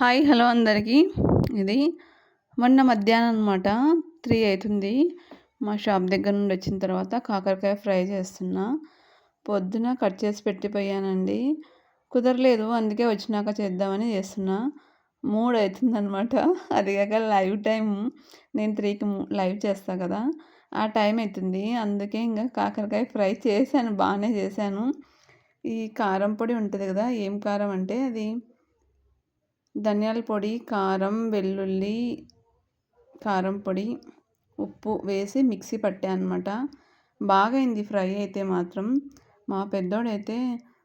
Hi hello అందరికీ. ఇది మొన్న మధ్యాహ్నం అనమాట త్రీ అవుతుంది. మా షాప్ దగ్గర నుండి వచ్చిన తర్వాత కాకరకాయ ఫ్రై చేస్తున్నా. పొద్దున కట్ చేసి పెట్టిపోయానండి. కుదరలేదు అందుకే వచ్చినాక చేద్దామని చేస్తున్నా. మూడు అవుతుందనమాట అది కాక లైవ్ టైం నేను త్రీకి లైవ్ చేస్తా కదా. ఆ టైం అవుతుంది. అందుకే ఇంకా కాకరకాయ ఫ్రై చేశాను బాగానే చేశాను. ఈ కారం పొడి ఉంటుంది కదా ఏం కారం అంటే అది ధనియాల పొడి కారం వెల్లుల్లి కారం పొడి ఉప్పు వేసి మిక్సీ పట్టాను అనమాట బాగా అయింది ఫ్రై అయితే మాత్రం. మా పెద్దోడైతే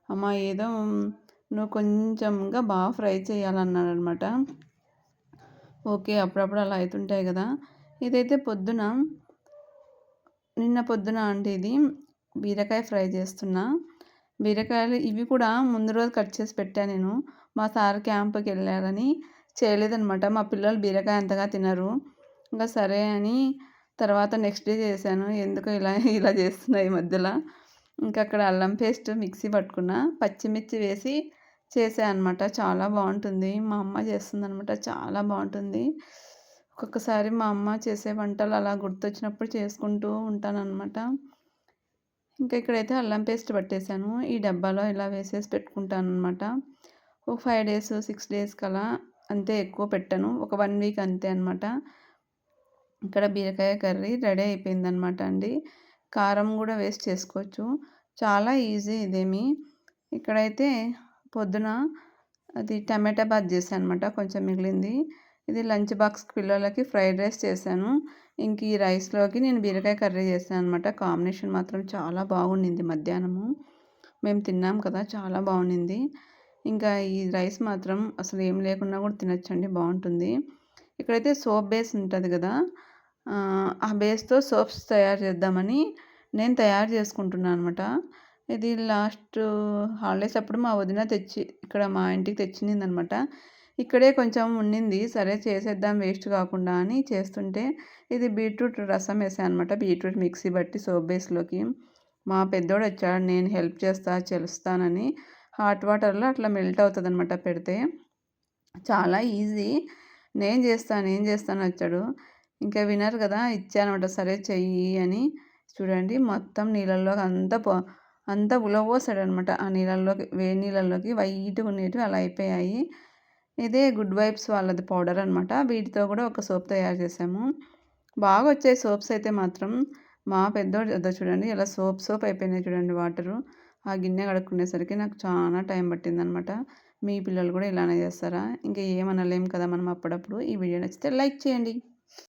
అమ్మ ఏదో నువ్వు కొంచెంగా బాగా ఫ్రై చేయాలన్నాడు అనమాట ఓకే అప్పుడప్పుడు అలా అవుతుంటాయి కదా. ఇదైతే పొద్దున నిన్న పొద్దున అంటే ఇది బీరకాయ ఫ్రై చేస్తున్నా. బీరకాయలు ఇవి కూడా ముందు రోజు కట్ చేసి పెట్టాను నేను. మా సార్ క్యాంప్కి వెళ్ళారని చేయలేదనమాట మా పిల్లలు బీరకాయ అంతగా తినరు. ఇంకా సరే అని తర్వాత నెక్స్ట్ డే చేశాను. ఎందుకు ఇలా ఇలా చేస్తున్నాయి ఈ మధ్యలో? ఇంకా అక్కడ అల్లం పేస్ట్ మిక్సీ పట్టుకున్న పచ్చిమిర్చి వేసి చేసాను అనమాట చాలా బాగుంటుంది. మా అమ్మ చేస్తుంది అనమాట చాలా బాగుంటుంది. ఒక్కొక్కసారి మా అమ్మ చేసే వంటలు అలా గుర్తొచ్చినప్పుడు చేసుకుంటూ ఉంటానన్నమాట. ఇంకా ఇక్కడైతే అల్లం పేస్ట్ పట్టేశాను ఈ డబ్బాలో ఇలా వేసేసి పెట్టుకుంటాను అనమాట ఒక ఫైవ్ డేస్ సిక్స్ డేస్ కలా అంతే ఎక్కువ పెట్టను. ఒక వన్ వీక్ అంతే అనమాట ఇక్కడ బీరకాయ కర్రీ రెడీ అయిపోయిందనమాట అండి. కారం కూడా వేస్ట్ చేసుకోవచ్చు. చాలా ఈజీ ఇదేమి. ఇక్కడైతే పొద్దున అది టమాటా బాత్ చేశాను అనమాట కొంచెం మిగిలింది. ఇది లంచ్ బాక్స్ పిల్లలకి ఫ్రైడ్ రైస్ చేశాను. ఇంక ఈ రైస్లోకి నేను బీరకాయ కర్రీ చేశాను అనమాట కాంబినేషన్ మాత్రం చాలా బాగుండింది మధ్యాహ్నము. మేము తిన్నాం కదా చాలా బాగుండింది. ఇంకా ఈ రైస్ మాత్రం అసలు ఏం లేకుండా కూడా తినచ్చండి బాగుంటుంది. ఇక్కడైతే సోప్ బేస్ ఉంటుంది కదా ఆ బేస్తో సోప్స్ తయారు చేద్దామని నేను తయారు చేసుకుంటున్నాను అనమాట ఇది లాస్ట్ హాలిడేస్ అప్పుడు మా వదిన తెచ్చి ఇక్కడ మా ఇంటికి తెచ్చింది అనమాట ఇక్కడే కొంచెం ఉండింది. సరే చేసేద్దాం వేస్ట్ కాకుండా అని చేస్తుంటే ఇది బీట్రూట్ రసం వేసాను అనమాట బీట్రూట్ మిక్సీ బట్టి సోప్ బేస్లోకి. మా పెద్దోడు వచ్చాడు. నేను హెల్ప్ చేస్తా చెలుస్తానని హాట్ వాటర్లో అట్లా మెల్ట్ అవుతుంది అనమాట పెడితే. చాలా ఈజీ. నేను చేస్తాను నేను చేస్తాను వచ్చాడు. ఇంకా వినరు కదా ఇచ్చానమాట. సరే చెయ్యి అని. చూడండి మొత్తం నీళ్ళల్లోకి అంతా పో అంతా ఉలవోసాడు అనమాట ఆ నీళ్ళల్లోకి వేడి నీళ్ళల్లోకి వైట్గా ఉండేటివి అలా అయిపోయాయి. ఇదే గుడ్ వైబ్స్ వాళ్ళది పౌడర్ అనమాట వీటితో కూడా ఒక సోప్ తయారు చేసాము. బాగా వచ్చాయి సోప్స్ అయితే మాత్రం. మా పెద్దోడు చూడండి ఇలా సోప్ సోప్ అయిపోయినాయి చూడండి వాటరు. ఆ గిన్నె కడుక్కునేసరికి నాకు చాలా టైం పట్టిందనమాట మీ పిల్లలు కూడా ఇలానే చేస్తారా? ఇంకా ఏమనలేం కదా మనం అప్పుడప్పుడు. ఈ వీడియో నచ్చితే లైక్ చేయండి.